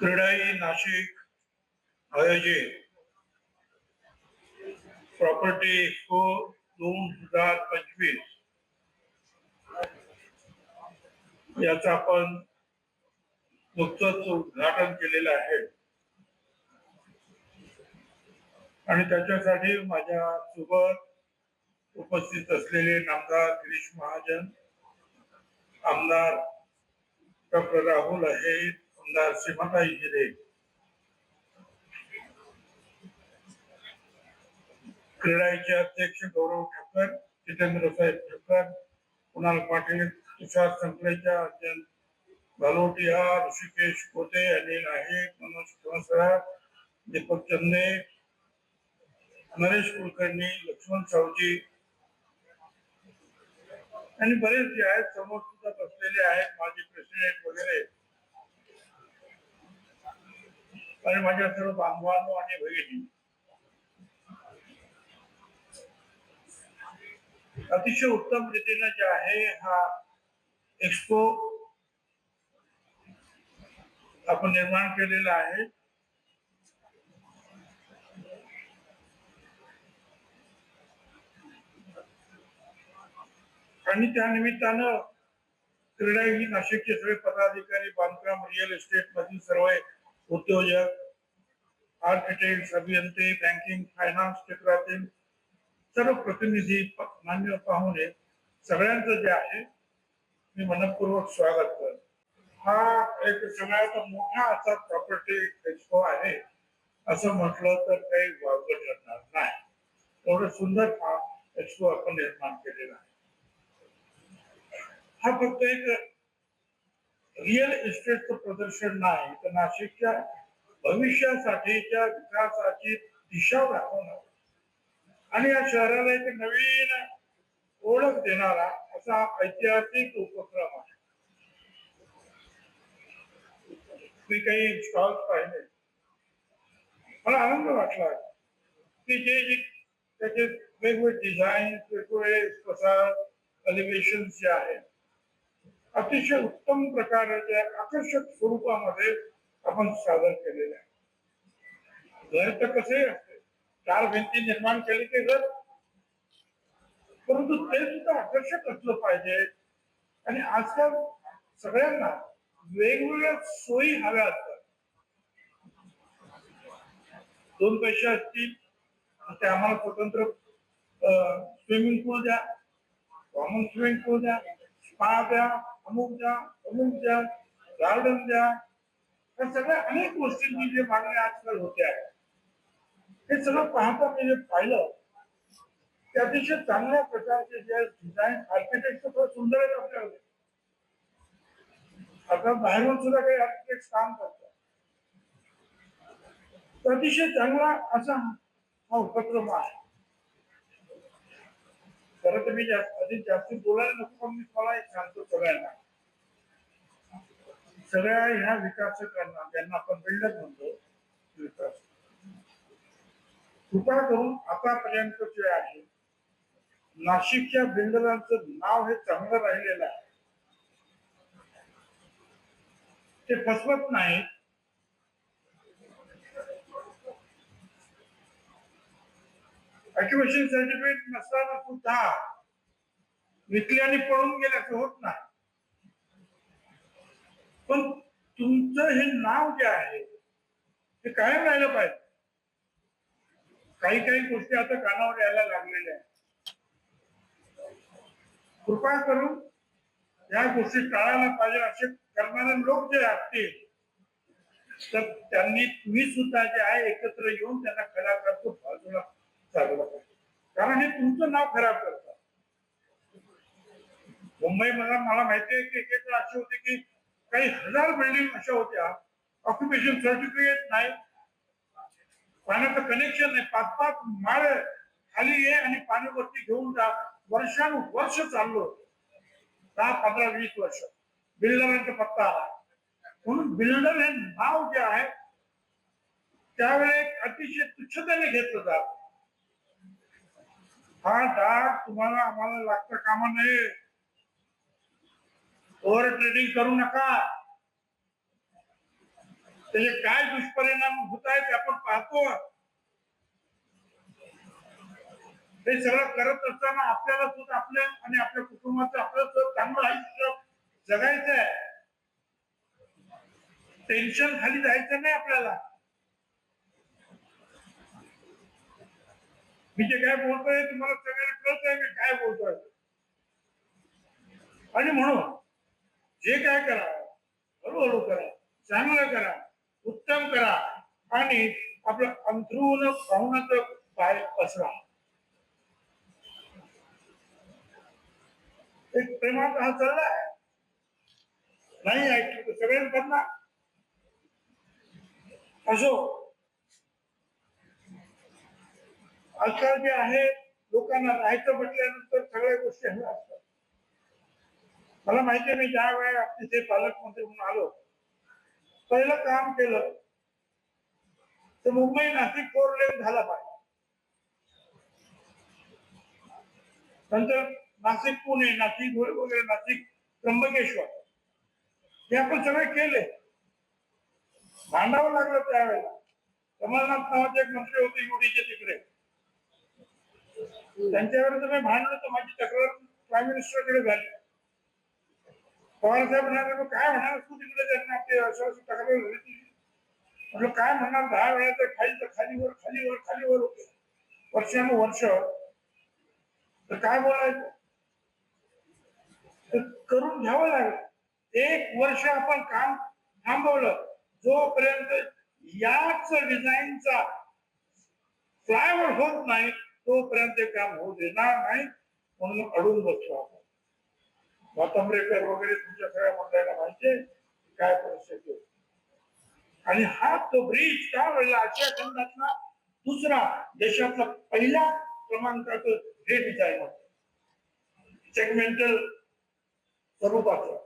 क्रीडाई नाशिक आयोजित. Property expo दोन हजार पंचवीस. याचं आपण नुकतंच उद्घाटन केलेलं आहे. आणि त्याच्यासाठी माझ्या सोबत उपस्थित असलेले नामदार गिरीश महाजन आमदार डॉक्टर राहुल आहेत. आमदार सीमाताई हिरे क्रीडाचे अध्यक्ष गौरव ठाकर जितेंद्र साहेब ठक्कर कुणाल पाटील तुषार संकलेचा अत्यंत भालोटिया ऋषिकेश कोते अनिल नाईक मनोज ठोसरा दीपक चंदे नरेश कुलकर्णी लक्ष्मण सावजी. आणि बरेच जे आहेत समोर सुद्धा बसलेले आहेत माझे प्रेसिडेंट वगैरे. आणि माझ्या सर्व बांधवांनो आणि भगिनी. अतिशय उत्तम रीतीने जे आहे हा एक्सपो आपण निर्माण केलेला आहे. आणि त्या निमित्तानं क्रीडा ही नाशिकचे सगळे पदाधिकारी बांधकाम रिअल इस्टेट मधील सर्व उद्योजक हो आर्किटेक्ट अभियंते बँकिंग फायनान्स क्षेत्रातील सर्व प्रतिनिधी मान्य पाहुणे सगळ्यांचं जे आहे मी मनपूर्वक स्वागत करतो. हा एक सगळ्यात मोठा असा प्रॉपर्टी एक्सपो आहे असं म्हटलं तर काही वावगं ठरणार नाही. एवढं सुंदर हा एक्सपो आपण निर्माण केलेला आहे. हा फक्त एक रिअल इस्टेटचं प्रदर्शन नाही तर नाशिकच्या भविष्यासाठीच्या विकासाची दिशा दाखवणार. आणि या शहराला एक नवीन ओळख देणारा असा ऐतिहासिक उपक्रम आहे. मी काही स्टॉल्स पाहिले. मला आनंद वाटला की जे जे त्याचे वेगवेगळे डिझाईन वेगवेगळे प्रसार एलिव्हेशन जे आहेत अतिशय उत्तम प्रकारच्या आकर्षक स्वरूपामध्ये आपण सादर केलेले आहे. घर तर कसे असते चार भिंती निर्माण केली की घर परंतु ते सुद्धा आकर्षक असलं पाहिजे. आणि आजकाल सगळ्यांना वेगवेगळ्या सोयी हव्या असतात. दोन पैसे असतील ते आम्हाला स्वतंत्र स्विमिंग पूल द्या कॉमन स्विमिंग पूल द्या स्पा द्या अमुक द्या अमुक द्या गार्डन द्या. या सगळ्या अनेक गोष्टींची जे मागण्या आजकाल होते आहे हे सगळं पाहता मी जे पाहिलं ते अतिशय चांगल्या प्रकारचे जे डिझाईन आर्किटेक्ट फार सुंदर आहेत आपल्याकडे आता बाहेरून सुद्धा काही आर्किटेक्ट काम करतात. तर अतिशय चांगला असा हा उपक्रम आहे. खरं तर मी अधिक जास्त बोलायला नको पण मी मला एक सांगतो सगळ्यांना. सगळ्या ह्या विकासकांना ज्यांना आपण बिल्डर म्हणतो विकास कृपा करून आतापर्यंत जे आहे. नाशिकच्या बिल्डरांचं नाव हे चांगलं राहिलेलं आहे. ते फसवत नाही ऑक्युपेशन सर्टिफिकेट नसताना सुद्धा विकले आणि पळून गेल्याचं होत नाही. पण तुमचं हे नाव जे आहे ते कायम राहिलं पाहिजे. काही काही गोष्टी आता कानावर यायला लागलेल्या आहेत. कृपा करून या गोष्टी टाळायला पाहिजे असे करणारे लोक जे असतील तर त्यांनी तुम्ही सुद्धा जे आहे एकत्र येऊन त्यांना खरा करतो बाजूला चालवलं पाहिजे कारण हे तुमचं नाव खराब करतात मुंबई मला मला माहिती आहे की एक अशी होती की काही हजार बिल्डिंग अशा होत्या. ऑक्युपेशन सर्टिफिकेट नाही. पाण्याचं कनेक्शन नाही. पाच पाच माळ खाली ये आणि पाणी वरती घेऊन जा. वर्षानुवर्ष चाललो दहा पंधरा वीस वर्ष. बिल्डरांचा पत्ता आला. म्हणून बिल्डर हे नाव जे आहे त्यावेळेस अतिशय तुच्छतेने घेतलं जात. हा डाग तुम्हाला आम्हाला लागत कामा नये ओव्हर ट्रेडिंग करू नका. त्याचे काय दुष्परिणाम होत आहेत आपण पाहतो. हे सगळं करत असताना आपल्याला सुद्धा आपल्या आणि आपल्या कुटुंबाचं आपलं सुद्धा चांगलं आयुष्य जगायचं आहे टेन्शन खाली जायचं नाही आपल्याला. मी जे काय बोलतोय तुम्हाला सगळ्यांना कळत आहे मी काय बोलतोय. आणि म्हणून जे काय करा हळूहळू करा चांगलं करा उत्तम करा आणि आपलं अंथरून पाहुणाचं बाहेर पसरा. एक प्रेमाचा हा चालला आहे नाही ऐकलं तर सगळ्यांना करणार असो. आजकाल जे आहे लोकांना राहायचं म्हटल्यानंतर सगळ्या गोष्टी हव्या असतात. मला माहिती मी ज्या वेळेला तिथे पालकमंत्री म्हणून आलो पहिलं काम केलं तर मुंबई नाशिक फोर लेन झाला पाहिजे नंतर नाशिक पुणे नाशिक धुळे वगैरे नाशिक त्र्यंबकेश्वर हे आपण सगळे केले. भांडावं लागलं त्यावेळेला. कमलनाथ नावाचे एक मंत्री होते युडीचे तिकडे. त्यांच्यावर तुम्ही भांडलं तर माझी तक्रार प्राईम मिनिस्टरकडे झाली. पवार साहेब म्हणाले "मग काय म्हणाल तू तिकडे त्यांना आपली असं असं तक्रार झाली तुझी म्हटलं काय म्हणणार दहा वेळा तर खाली तर खालीवर खालीवर खालीवर होते. वर्षानुवर्ष. तर काय बोलायचं? तर करून घ्यावं लागलं. एक वर्ष आपण काम थांबवलं. जोपर्यंत याच डिझाईनचा फ्लायओव्हर होत नाही तोपर्यंत ते काम होऊ देणार नाही म्हणून अडून बसतो आपण. वातंबरेकर वगैरे तुमच्या सगळ्या मंडळाला पाहिजे काय परिस्थिती होती. आणि हा तो ब्रिज त्यावेळेला आशिया खंडातला दुसरा देशातला पहिल्या क्रमांकाचं हे डिझाईन होत. सेगमेंटल स्वरूपाचं.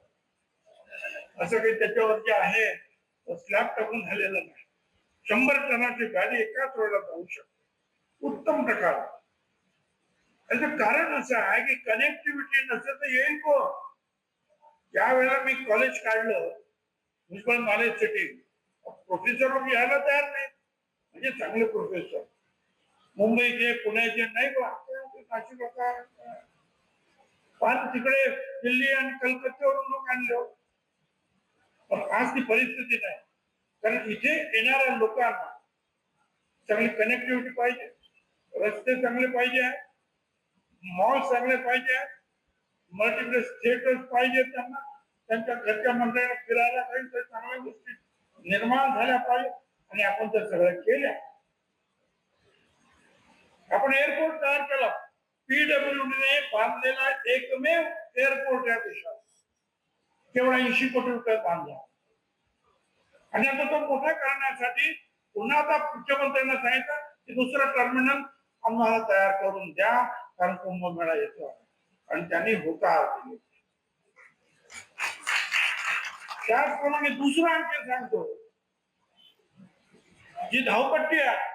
असं काही त्याच्यावर जे आहे स्लॅब टाकून झालेलं नाही. शंभर टनाची गाडी एकाच वेळेला जाऊ शकते. उत्तम प्रकार. याचं कारण असं आहे की कनेक्टिव्हिटी नसेल तर येईल कोण? ज्या वेळेला मी कॉलेज काढलं. म्युन्सिपल नॉलेज सिटी प्रोफेसर यायला तयार नाही म्हणजे चांगले प्रोफेसर मुंबईचे पुण्याचे नाही बा नाशिक काय पण तिकडे दिल्ली आणि कलकत्त्यावरून लोक आणले. पण आज ती परिस्थिती नाही. कारण इथे येणाऱ्या लोकांना चांगली कनेक्टिव्हिटी पाहिजे. रस्ते चांगले पाहिजे मॉल चांगले पाहिजे मल्टिप्लेक्स थिएटर्स पाहिजे त्यांना त्यांच्या घरच्या मंडळाला फिरायला पाहिजे तर चांगल्या गोष्टी निर्माण झाल्या पाहिजे आणि आपण त्या सगळ्या केल्या. आपण एअरपोर्ट तयार केला. पीडब्ल्यूडीने बांधलेला एकमेव एअरपोर्ट या देशात. केवळ ऐंशी कोटी रुपये बांधला. आणि आता तो मोठा करण्यासाठी पुन्हा आता मुख्यमंत्र्यांना सांगितलं की दुसरं टर्मिनल आम्हाला तयार करून द्या कारण कुंभमेळा येतो. आणि त्यांनी होकार दिले. त्याचप्रमाणे दुसरं आणखी सांगतो. जी धावपट्टी आहे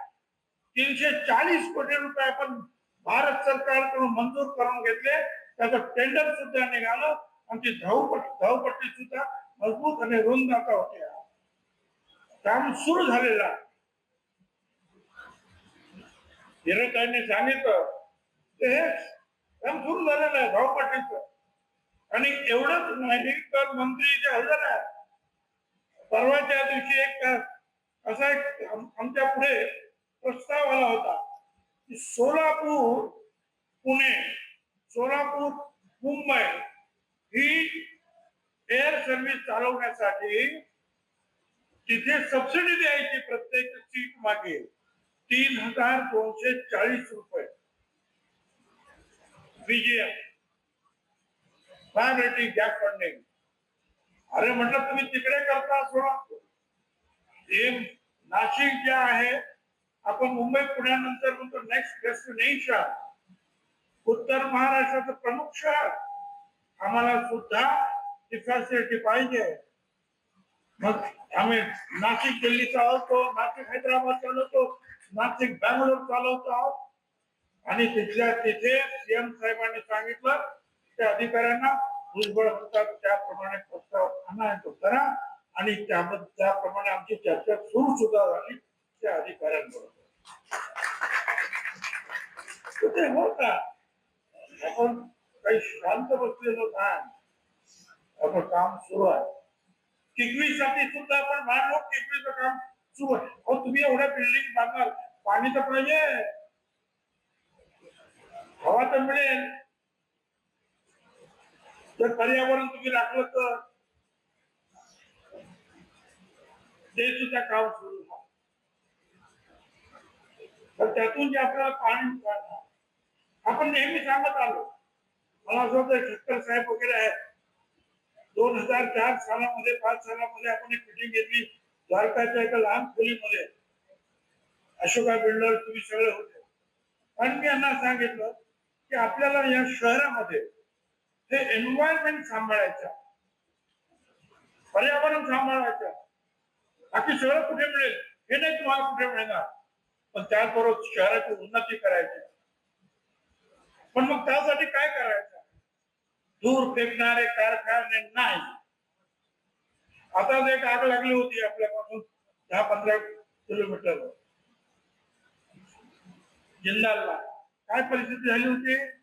तीनशे चाळीस कोटी रुपये आपण भारत सरकारकडून मंजूर करून घेतले. त्याचं टेंडर सुद्धा निघालं. आणि ती धावपट्टी धावपट्टी सुद्धा मजबूत आणि रुंद आता होत्या. काम सुरू झालेलं आहे सांगितलं की काम सुरू झालेलं आहे धावपट्टीचं आणि एवढंच नाही तर मंत्री जे हजर आहे परवाच्या दिवशी एक असा एक आमच्या पुढे प्रस्ताव आला होता की सोलापूर पुणे सोलापूर मुंबई ही एअर सर्व्हिस चालवण्यासाठी तिथे सबसिडी द्यायची प्रत्येक सीट मागे. तीन हजार दोनशे चाळीस रुपये. विजय. प्रायोरिटी गॅप फंडिंग अरे म्हटलं तुम्ही तिकडे करता सोडा नाशिक जे आहे आपण मुंबई पुण्यानंतर म्हणतो नेक्स्ट डेस्टिनेशन उत्तर महाराष्ट्राचं प्रमुख शहर. आम्हाला सुद्धा ती फॅसिलिटी पाहिजे. मग आम्ही नाशिक दिल्ली चालवतो नाशिक हैदराबाद चालवतो नाशिक बँगलोर चालवतो आहोत आणि तिथल्या तिथे सीएम साहेबांनी सांगितलं त्या अधिकाऱ्यांना भुजबळ होतात त्याप्रमाणे प्रस्ताव आणा करा. आणि त्यामध्ये त्याप्रमाणे आमची चर्चा सुरू सुद्धा झाली त्या अधिकाऱ्यांबरोबर. ते हो आपण काही शांत बसलेलो नाही. आपण काम सुरू आहे. किकवीसाठी सुद्धा आपण मानलो किकवीचं काम सुरू आहे अहो तुम्ही एवढ्या बिल्डिंग बांधाल. पाणी तर पाहिजे हवा तर मिळेल. जर पर्यावरण तुम्ही राखलं तर. ते सुद्धा काम सुरू तर त्यातून जे आपल्याला पाणी आपण नेहमी सांगत आलो. मला असं वाटतं शंकर साहेब वगैरे आहेत. दोन हजार चार सालामध्ये पाच सालामध्ये आपण एक मिटिंग घेतली. द्वारकाच्या एका लहान खोलीमध्ये अशोका बिल्डर तुम्ही सगळे होते. आणि मी यांना सांगितलं की आपल्याला या शहरामध्ये हे एन्व्हायरमेंट सांभाळायचं पर्यावरण सांभाळायचं बाकी सगळं कुठे मिळेल? हे नाही तुम्हाला कुठे मिळणार. पण त्याचबरोबर शहराची उन्नती करायची. पण मग त्यासाठी काय करायचं? दूर फेकणारे कारखाने नाही. आता एक आग लागली होती आपल्यापासून दहा पंधरा किलोमीटर. जिंदालला. काय परिस्थिती झाली होती?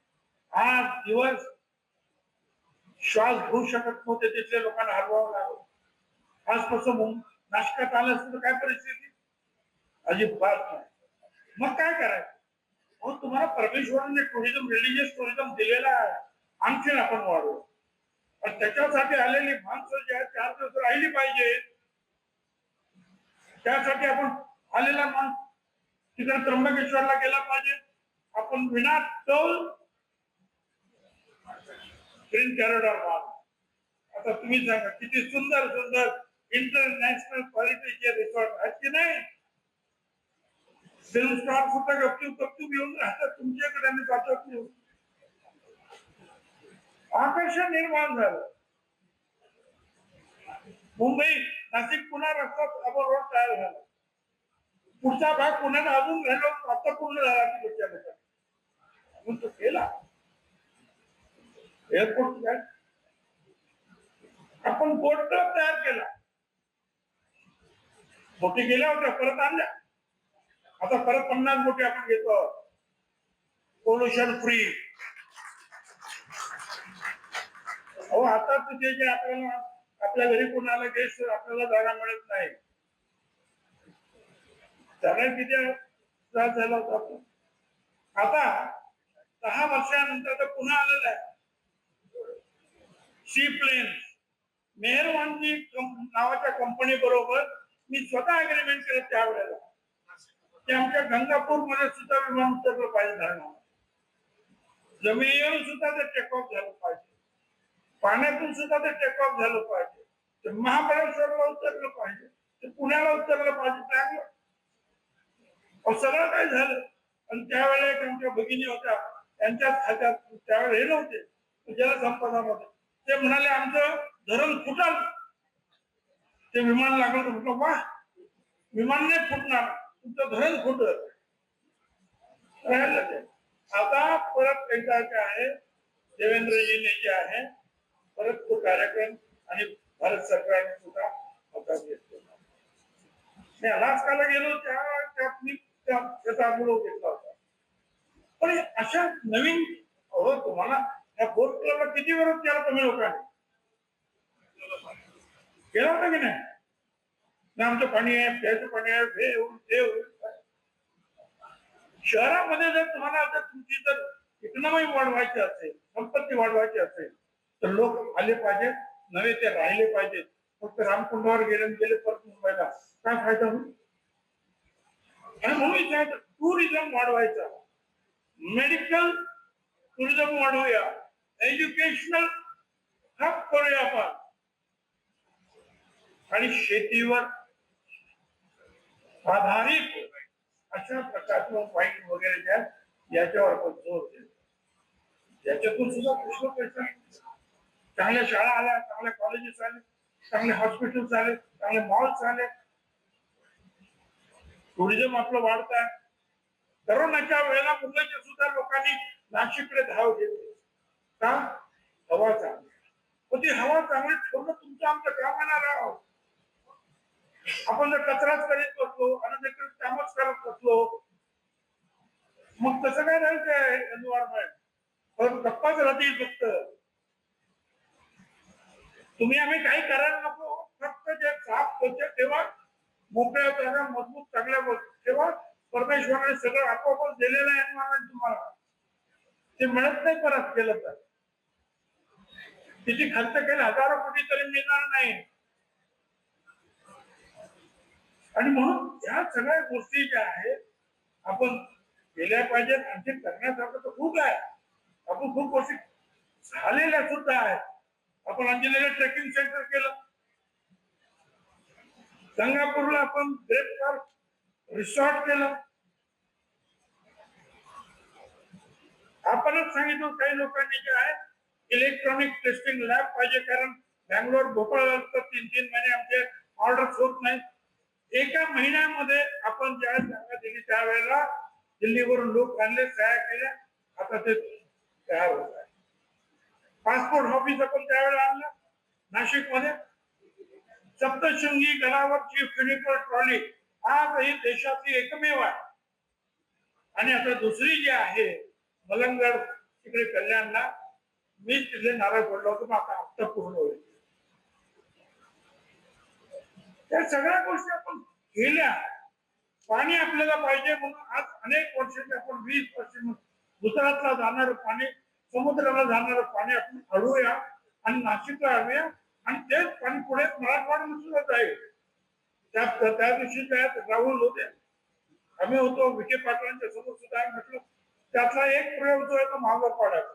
आज दिवस श्वास घेऊ शकत नव्हते तिथल्या लोकांना हलवावं लागलं. आजपासून नाशकात आलं असतं तर काय परिस्थिती? अजिबात नाही. मग काय करायचं? मग तुम्हाला परमेश्वराने टुरिझम रिलिजियस टुरिझम दिलेला आहे. आणखीन आपण वाढवू. त्याच्यासाठी आलेली माणसं जी आहेत चार दिवस राहिली पाहिजे. त्यासाठी आपण आलेला माणूस तिकडे त्र्यंबकेश्वरला गेला पाहिजे. आपण विना टोल ग्रीन कॉरिडॉर माल आता तुम्ही सांगा किती सुंदर सुंदर इंटरनॅशनल क्वालिटीचे रिसॉर्ट आहेत की नाही? फिल्म स्टार सुद्धा गपचूप गपचूप येऊन राहतात तुमच्याकडे आणि पाठवत नाही. आकर्षण निर्माण झालं. मुंबई नाशिक पुन्हा रस्ता आपण रोड तयार झाला. पुढचा भाग पुन्हा अजून राहिलो आता पूर्ण झाला पुढच्या लोकांनी तो केला. एअरपोर्ट आपण बोट तयार केला. बोटी गेल्या होत्या परत आणल्या. आता परत पन्नास बोटी आपण घेतो. पोल्युशन फ्री अहो आता तिथे जे आपल्याला आपल्या घरी कोणाला गेस्ट आपल्याला जागा मिळत नाही. त्याला किती त्रास झाला होता. आता दहा वर्षानंतर तर पुन्हा आलेला आहे. सी प्लेन मेहरवानजी नावाच्या कंपनी बरोबर मी स्वतः अग्रीमेंट केलं त्यावेळेला. की आमच्या गंगापूरमध्ये सुद्धा विमान उतरलं पाहिजे धरणावर जमिनीवर सुद्धा ते टेक झालं पाहिजे. पाण्यातून सुद्धा ते टेक ऑफ झालं पाहिजे. ते महाबळेश्वरला उतरलं पाहिजे. ते पुण्याला उतरलं पाहिजे. चांगलं सगळं काय झालं. आणि त्यावेळेला एक आमच्या भगिनी होत्या. त्यांच्याच खात्यात त्यावेळेला हे नव्हते. जलसंपदामध्ये ते म्हणाले आमचं धरण फुटल. ते विमान लागलं म्हटलं वा विमान नाही फुटणार. तुमचं धरण फुटल. राहिलं ते. आता परत एकदा काय आहे देवेंद्रजीने जे आहे परत तो कार्यक्रम आणि भारत सरकारने सुद्धा हातात घेतला मी अलास्काला गेलो त्या त्यात मी त्याचा अनुभव घेतला होता. पण अशा नवीन अहो तुम्हाला या बोट क्लबला किती विरोध केला तुम्ही लोकांनी? केला होता की नाही? ना आमचं पाणी आहे प्यायचं पाणी आहे हे होईल, ते होईल. शहरामध्ये जर तुम्हाला जर तुमची जर इकॉनॉमी वाढवायची असेल संपत्ती वाढवायची असेल तर लोक आले पाहिजेत नव्हे ते राहिले पाहिजेत. फक्त रामकुंडावर गेले गेले परत मुंबईला. काय फायदा होईल आणि म्हणून विचारायचं टुरिझम वाढवायचा. मेडिकल टुरिझम वाढवूया. एज्युकेशनल हब करूया आपण. आणि शेतीवर आधारित अशा प्रकारचं वाईट वगैरे ज्या याच्यावर आपण जोर देतो याच्यातून सुद्धा पुष्कळ पैसा चांगल्या शाळा आल्या चांगल्या कॉलेजेस आले चांगले हॉस्पिटल्स आले चांगले मॉल्स आले टुरिझम आपलं वाढत आहे. करोनाच्या वेळेला मुंबईच्या सुद्धा लोकांनी नाशिककडे धाव घेतली. का? हवा चांगली. पण ती हवा चांगली ठेवणं तुमचं आमचं काम येणार आहोत आपण जर कचराच करीत बसलो अनधिकृत कामच करत बसलो मग कसं काय राहील ते एन्व्हायरमेंट पण गप्पाच राहतील फक्त. तुम्ही आम्ही काही करायला नको. फक्त जे साफ स्वच्छ ठेवा. मोकळ्या जागा मजबूत चांगल्या गोष्टी ठेवा. परमेश्वराने सगळं आपोआपच दिलेलं आहे एन्व्हायरमेंट तुम्हाला. ते मिळत नाही परत केलं तर. तिची खर्च केला हजारो कोटी तरी मिळणार नाही. आणि म्हणून ह्या सगळ्या गोष्टी ज्या आहेत आपण केल्या पाहिजेत. आणखी करण्यासारखं तर खूप आहे. आपण खूप गोष्टी झालेल्या सुद्धा आहेत. आपण अंजनेला ट्रेकिंग सेंटर केलं. गंगापूरला आपण ग्रेट पार्क रिसॉर्ट केलं. आपणच सांगितलं काही लोकांनी जे आहे इलेक्ट्रॉनिक टेस्टिंग लॅब पाहिजे कारण बँगलोर भोपाळ तर तीन तीन महिने आमचे ऑर्डर होत नाही एका महिन्यामध्ये आपण ज्या जागा दिली त्यावेळेला दिल्लीवरून लोक आणले तयार केल्या आता ते तयार होत आहे. पासपोर्ट ऑफिस आपण त्यावेळेला आणलं. नाशिकमध्ये सप्तशृंगी गडावरची फ्युनिकल ट्रॉली. आजही देशातली एकमेव आहे. आणि आता दुसरी जी आहे मलंगड तिकडे कल्याणला मी तिथे नारळ पडलो होतो मग आता हप्ता पूर्ण होईल. त्या सगळ्या गोष्टी आपण केल्या. पाणी आपल्याला पाहिजे म्हणून आज अनेक वर्षाचे आपण वीस वर्ष गुजरातला जाणारं पाणी समुद्राला जाणारं पाणी आपण अडवूया आणि नाशिकला आणूया. आणि तेच पाणी पुढे मराठवाड्यामध्ये सुद्धा जाईल. त्या त्या दिवशी त्यात राहुल होते. आम्ही होतो विखे पाटलांच्या समोर सुद्धा म्हटलं त्यातला एक प्रयोग जो आहे तो महागडपाड्याचा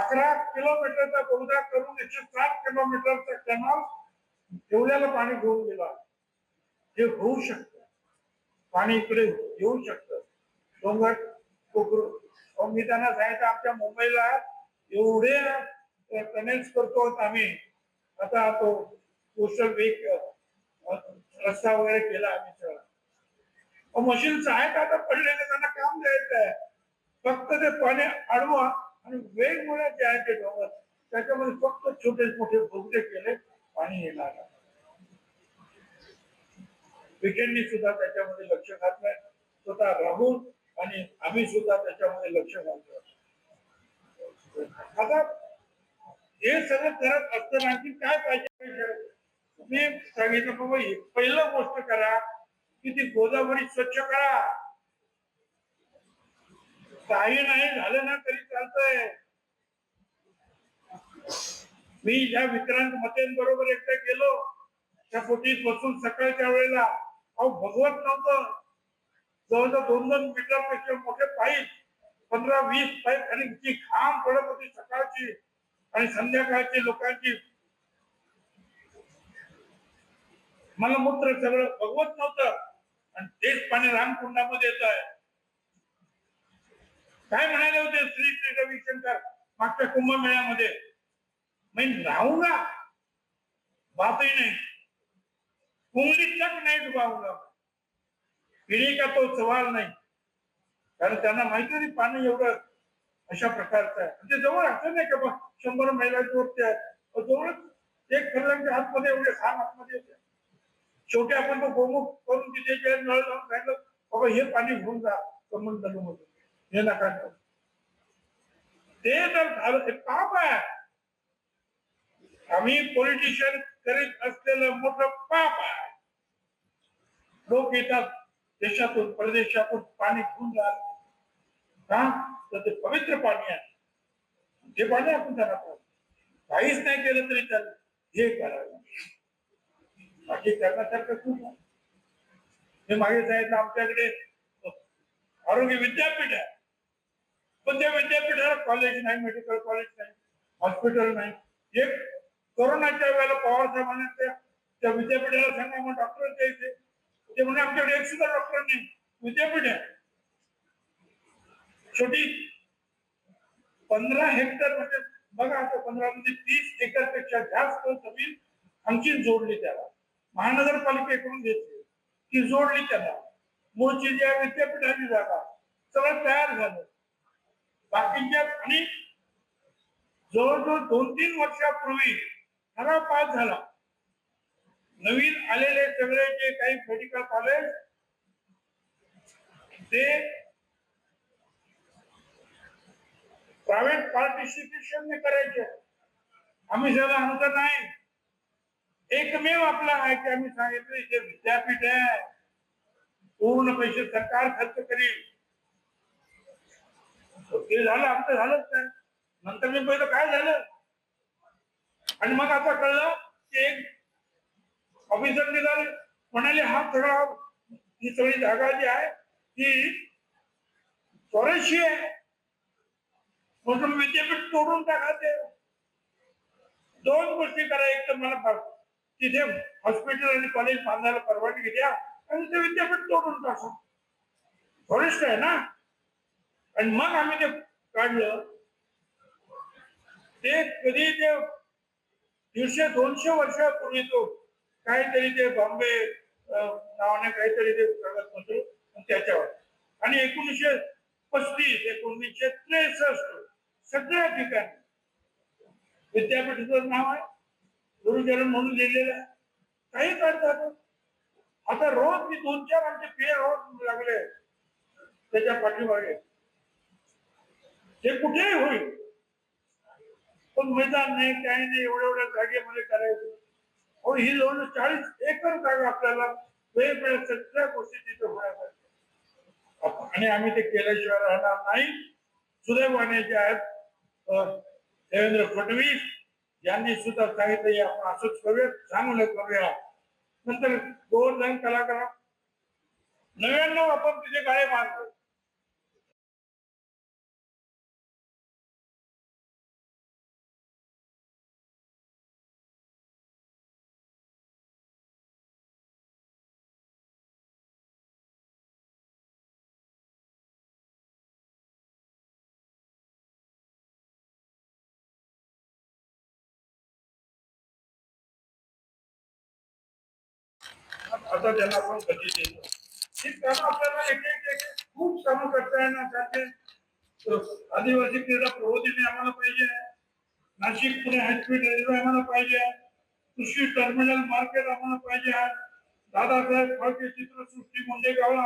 अकरा किलोमीटरचा बोगदा करून एकशे सात किलोमीटरचा कॅनॉल ठेवल्याला पाणी घेऊन गेला. हे होऊ शकत. पाणी इकडे येऊ शकत. डोंगर कोकरू मी त्यांना सांगितलं आमच्या मुंबईला एवढे कनेक्ट करतो आम्ही. आता तो पोस्टल वीक रस्ता वगैरे केला आम्ही सगळा. मशीन आहेत आता पडलेले त्यांना काम द्यायचं आहे. फक्त ते पाणी अडवा आणि वेगवेगळ्या जे आहे ते डोंगर त्याच्यामध्ये फक्त छोटे मोठे बोगदे केले पाणी येणार विकेंडनी सुद्धा त्याच्यामध्ये लक्ष घातलंय. स्वतः राहून आणि आम्ही सुद्धा त्याच्यामध्ये लक्ष घालतो. आता हे सगळं करत असताना आणखी काय पाहिजे मी सांगितलं बाबा पहिलं गोष्ट करा की ती गोदावरी स्वच्छ करा. काही नाही झालं ना तरी चालतंय. मी ज्या विक्रांत मतेंबरोबर एकदा गेलो. त्या पोटीत बसून सकाळच्या वेळेला. अहो भगवत नव्हतं. जवळजवळ दोन दोन मीटरपेक्षा मोठे पाईप पंधरा वीस पाईप आणि जी घाम पडत होती सकाळची आणि संध्याकाळची लोकांची. मला मूत्र सगळं भगवत नव्हतं. आणि तेच पाणी रामकुंडामध्ये येत आहे. काय म्हणाले होते श्री श्री रविशंकर मागच्या कुंभमेळ्यामध्ये? राहू ना. बातही नाही. उंगली तक नहीं डुबाऊंगा पिढी का तो सवाल नाही. कारण त्यांना माहिती नाही पाणी एवढं अशा प्रकारचं आहे. जवळ असं नाही का बा शंभर महिलांची वरती आहे. जवळच एक खरल्याच्या आतमध्ये एवढे खान आतमध्ये होते शेवटी आपण तो गोमुख करून तिथे जे नळ लावून सांगितलं बाबा हे पाणी घेऊन जा कमल मधून हे नका ते जर झालं हे पाप आहे. आम्ही पॉलिटिशियन करीत असलेलं मोठं पाप आहे. लोक येतात देशातून परदेशातून पाणी घेऊन जात का तर ते पवित्र पाणी आहे. ते पाणी आपण त्यांना पाहू. काहीच नाही केलं तरी त्याला हे करावं. बाकी करण्यासारखं खूप आहे. हे मागे जायचं आमच्याकडे आरोग्य विद्यापीठ आहे. पण त्या विद्यापीठाला कॉलेज नाही मेडिकल कॉलेज नाही हॉस्पिटल नाही. एक कोरोनाच्या वेळेला पवार साहेबांनी त्या त्या विद्यापीठाला सांगा मग डॉक्टर द्यायचे ते म्हणे आमच्याकडे एक सुद्धा डॉक्टर नाही विद्यापीठ आहे. छोटी. पंधरा हेक्टर म्हणजे बघा आता पंधरा म्हणजे तीस एकरपेक्षा जास्त जमीन आमची जोडली त्याला. महानगरपालिकेकडून घेतली. ती जोडली त्याला. मूळची जी आहे विद्यापीठाची जागा सगळं तयार झालं. बाकीच्या आणि जवळजवळ दोन तीन वर्षापूर्वी ठराव पास झाला. नवीन आलेले सगळे जे काही मेडिकल कॉलेज ते प्रायव्हेट पार्टिसिपेशन करायचे. आम्ही ज्याला आमचं नाही. एकमेव आपला आहे की आम्ही सांगितलं इथे विद्यापीठ आहे पूर्ण पैसे सरकार खर्च करील. ते झालं आमचं झालंच नाही. नंतर मी पहिलं काय झालं? आणि मग आता कळलं की एक ऑफिसर निघाले. म्हणाले हा सगळा ही सगळी जागा जी आहे ती चौऱ्याऐंशी आहे. म्हणून विद्यापीठ तोडून टाका ते. दोन गोष्टी करा एक तर मला तिथे हॉस्पिटल आणि कॉलेज बांधायला परवानगी द्या आणि ते विद्यापीठ तोडून टाका. फॉरेस्ट आहे ना? आणि मग आम्ही ते काढलं. ते कधी ते दीडशे दोनशे वर्षापूर्वी तो काहीतरी ते बॉम्बे नावाने काहीतरी ते कागदपत्र त्याच्यावर. आणि एकोणीसशे पस्तीस एकोणीसशे त्रेसष्ट सगळ्या ठिकाणी विद्यापीठाचं नाव आहे. गुरुचरण म्हणून लिहिलेलं आहे. काही करतात आता रोज मी दोन चार आमचे पे रोज लागले त्याच्या पाठीमागे. ते कुठेही होईल. पण मैदान नाही काही नाही एवढ्या एवढ्या जागेमध्ये करायचं. ही जवळ चाळीस एकर जागा आपल्याला वेगवेगळ्या सगळ्या गोष्टी तिथे होण्यासाठी आणि आम्ही ते केल्याशिवाय राहणार नाही. सुदैवाने जे आहेत अं, देवेंद्र फडणवीस यांनी सुद्धा सांगितलं की आपण असंच करूया चांगलं करूया. नंतर दोन जण कलाकार नव्याण्णव आपण तिथे गाळे मारतो असं त्यांना आपण कधी देतो ही कामं आपल्याला एक एक एक खूप कामं करता येणार. त्याचे आदिवासी क्रीडा प्रबोधिनी आम्हाला पाहिजे. नाशिक पुणे हायस्पीड रेल्वे आम्हाला पाहिजे. कृषी टर्मिनल मार्केट आम्हाला पाहिजे. दादासाहेब फाळके चित्रसृष्टी मुंडे गावला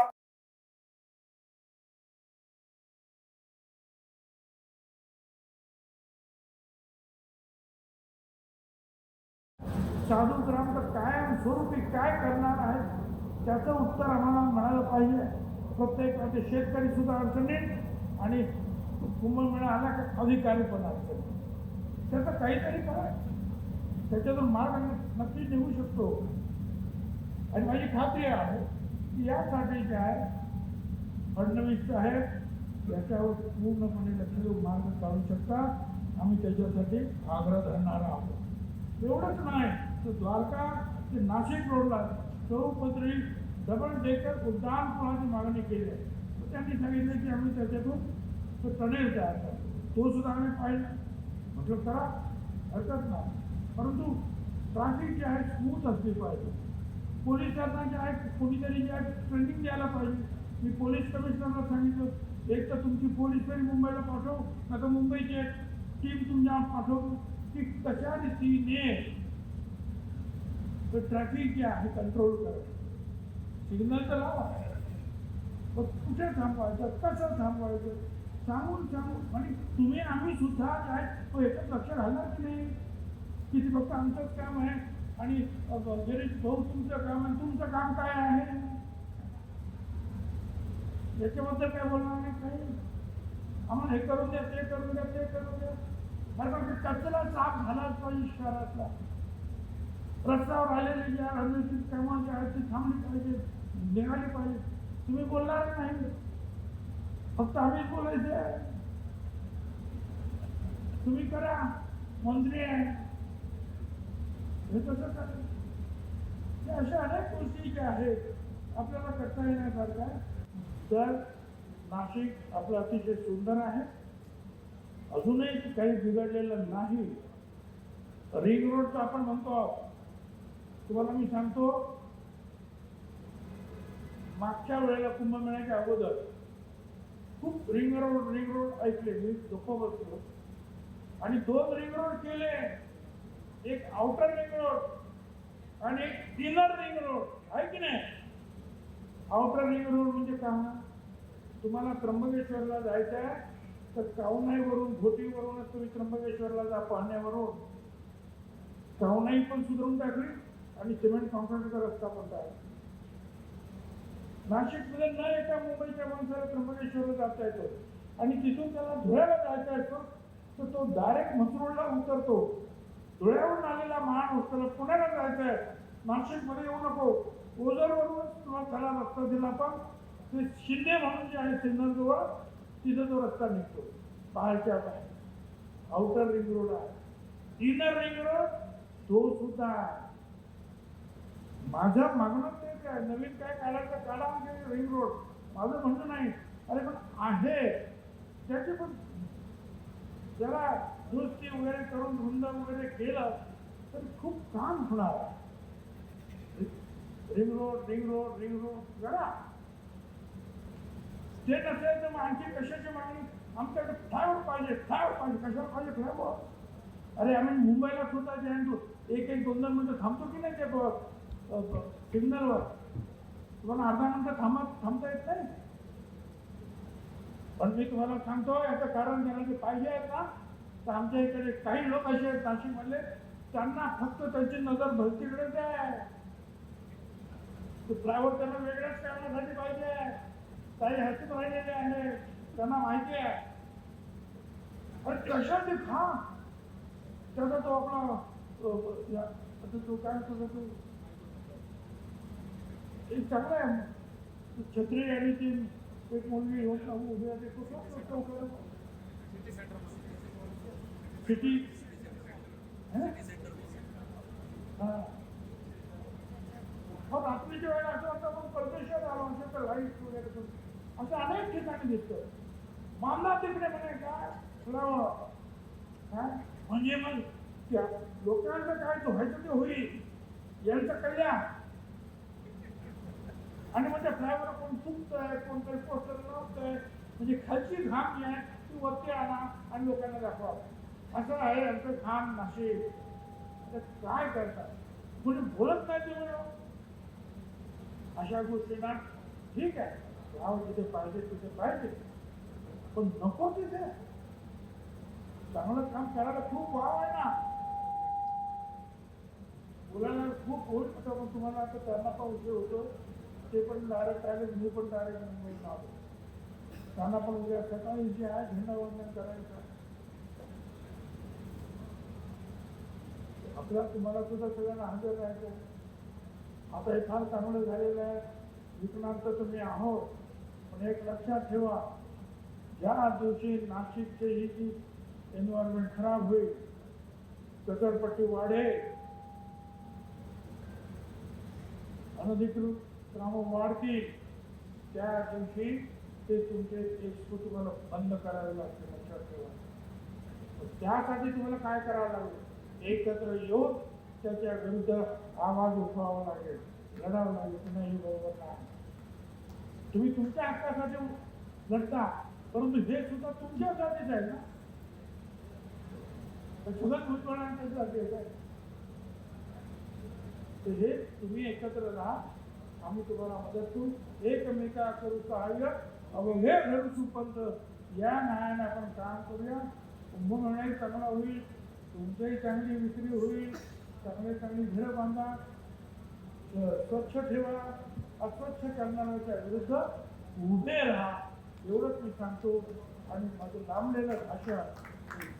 साधू ग्राम स्वरूपी काय करणार आहे त्याचं उत्तर आम्हाला मिळालं पाहिजे. प्रत्येक म्हणजे शेतकरी सुद्धा अडचणीत आणि कुंभमेळा आला का अधिकारी पण अडचणीत त्याचं काहीतरी करा. त्याच्यातून मार्ग नक्की निघू शकतो. आणि माझी खात्री आहे की यासाठी जे आहे फडणवीस साहेब याच्यावर पूर्णपणे लक्ष देऊन मार्ग काढू शकतात. आम्ही त्याच्यासाठी आग्रह धरणार आहोत. एवढंच नाही तर द्वारका ते नाशिक रोडला चौपदरी डबल डेकर उड्डाणपुलाची मागणी केली आहे? तर त्यांनी सांगितलं की आम्ही त्याच्यातून तो टनेल तयार करतो. तो सुद्धा आम्ही पाहिजे म्हटलं करा. हरकत नाही. परंतु ट्रॅफिक जे आहे स्मूथ असली पाहिजे. पोलिसांना जे आहे कोणीतरी जे आहे ट्रेनिंग द्यायला पाहिजे. मी पोलीस कमिशनरला सांगितलं एक तर तुमची पोलीस तरी मुंबईला पाठव नाही तर मुंबईची टीम तुमच्या पाठवतो की कशा रीतीने ट्रॅफिक जे आहे कंट्रोल करायचं सिग्नल तर लावा। मग कुठे थांबवायचं? कसं थांबवायचं? सांगून सांगून. आणि तुम्ही आम्ही सुद्धा काय आहे तो लक्ष घालणार की नाही. की ते फक्त आमचंच काम आहे. आणि गिरीश भाऊ तुमचं काम आहे तुमचं काम काय आहे? याच्याबद्दल काय बोलणार नाही काही आम्हाला हे करून द्या ते करून द्या ते करून द्या. अरे मग कचरा साफ झालाच पाहिजे शहरातला. रस्त्यावर आलेले जे राजनैतिक कामं जे आहेत ते थांबली पाहिजे निघाली पाहिजे. तुम्ही बोलणार नाही. फक्त आम्ही बोलायचे तुम्ही करा. मंत्री आहे. हे कसं करा. अशा अनेक गोष्टी ज्या आहेत. आपल्याला करता येण्यासारख्या तर नाशिक आपलं अतिशय सुंदर आहे. अजूनही काही बिघडलेलं नाही. रिंग रोडचं आपण म्हणतो तुम्हाला मी सांगतो मागच्या वेळेला कुंभमेळ्याच्या अगोदर खूप रिंग रोड रिंग रोड ऐकले मी गप्प बसलो. आणि दोन रिंग रोड केले. एक आउटर रिंग रोड आणि एक इनर रिंग रोड आहे की नाही? आउटर रिंग रोड म्हणजे काय? तुम्हाला त्र्यंबकेश्वरला जायचं आहे तर कावनाईवरून घोटीवरूनच तुम्ही त्र्यंबकेश्वरला जा पाहण्यावरून. कावनाई पण सुधारून टाकली. आणि सिमेंट कॉन्क्रीटचा रस्ता पण आहे? नाशिकमध्ये न येता मुंबईच्या माणसाला त्र्यंबकेश्वरला जाता येतो. आणि तिथून त्याला धुळ्याला जायचा येतो. तर तो डायरेक्ट म्हसरूळला उतरतो. धुळ्यावरून आलेला माणूस त्याला पुण्याला जायचं आहे. नाशिकमध्ये येऊ नको. ओझरवरूनच तुला त्याला रस्ता दिला पण ते शिंदे म्हणून जे आहे सिन्नरजवळ तिथं तो रस्ता निघतो. बाहेरच्या बाहेर. आउटर रिंग रोड आहे. इनर रिंग रोड तो सुद्धा माझ्या मागणं ते काय? नवीन काय काढायचं? काढा म्हणजे रिंग रोड माझं म्हणणं नाही. अरे पण आहे. त्याचे पण जरा दुरुस्ती वगैरे करून धुंद वगैरे केलं तर खूप काम होणार. Ring road ring road ring road करा ते नसेल तर मग आणखी कशाची मागणी? आमच्याकडे फ्लायओव्हर पाहिजे फ्लायओव्हर पाहिजे. कशाला पाहिजे फ्लायओव्हर अरे आम्ही मुंबईला सुद्धा जे आहे एक एक दोन दोन मिनटं थांबतो की नाही ते बघ? सिग्नलवर. तुम्हाला अर्धा मिनिटं थांबत थांबता येत नाही? पण मी तुम्हाला सांगतो याचं कारण त्यांना पाहिजे आहेत ना? तर आमच्या इकडे काही लोक असे आहेत नाशिकमधले. त्यांना फक्त त्यांची नजर भरतीकडेच आहे. ड्रायव्हर त्यांना वेगळ्याच करण्यासाठी पाहिजे काही हसत राहिलेले आहे. त्यांना माहिती आहे. अरे कशाचे खा. त्याचा तो आपला तू काय तुझा तू? एक चांगलं आहे. छत्री आणि ती एक मुलगी होत ना उभी आहे, ते कुठला सिटी हा. मग रात्रीच्या वेळेला असं वाटतं आपण परदेशात आलो असेल तर लाइट वगैरे करून असं अनेक ठिकाणी दिसतं. मामला तिकडे म्हणे काय फ्लावर म्हणजे मग त्या लोकांचं काय व्हायचं ते होईल. यांचं कल्याण. आणि मग त्या फ्लायवर कोण चुकतंय कोण काही पोस्टर लावतंय म्हणजे खालची घाम जी आहे ती वरती आणा आणि लोकांना दाखवा. असं आहे आमचं घाम नाशिक. काय करतात? कोणी बोलत नाही ते म्हणून अशा गोष्टींना ठीक आहे. गाव जिथे पाहिजे तिथे पाहिजे. पण नको तिथे. चांगलं काम करायला खूप वाव आहे ना. बोलायला खूप होईल. पण तुम्हाला आता त्यांना पण उशीर होतो ते पण डायरेक्ट आले मी पण डायरेक्ट मुंबईत आलो त्यांना पण उद्या सकाळी जे आहे झेंडावंदन करायचं. आपल्या तुम्हाला सुद्धा सगळ्यांना हजर राहायचं आता हे फार चांगलं झालेलं आहे. विकणार तुम्ही आहोत पण एक लक्षात ठेवा ज्या दिवशी नाशिकचे ही जी एन्व्हायरमेंट खराब होईल कचरपट्टी वाढेल. अनधिकृत कामं वाढतील त्या दिवशी ते तुमचे एक्सपो तुम्हाला बंद करावे लागते लक्षात ठेवा. त्यासाठी तुम्हाला काय करावं लागेल? एकत्र येऊन त्याच्या विरुद्ध आवाज उठवावा लागेल. लढावं लागेल. की नाही हे बरोबर नाही. तुम्ही तुमच्या हक्कासाठी लढता परंतु हे सुद्धा तुमच्यासाठीच आहे ना? सुद्धा सुद्धा भुजबळांच्यासाठी आहे तर हे तुम्ही एकत्र राहा. आम्ही तुम्हाला मदत करू एकमेका करू सहाय्य अवघे घडू सुपंत या न्यायाने आपण काम करूया. कुंभमेळाही चांगला होईल. तुमचंही चांगली विक्री होईल. चांगले चांगली घरं बांधा. स्वच्छ ठेवा. अस्वच्छ करणाऱ्याच्या विरुद्ध उभे राहा. एवढंच मी सांगतो. आणि माझं लांबलेलं भाषण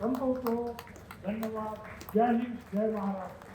संपवतो. धन्यवाद. जय हिंद. जय महाराष्ट्र.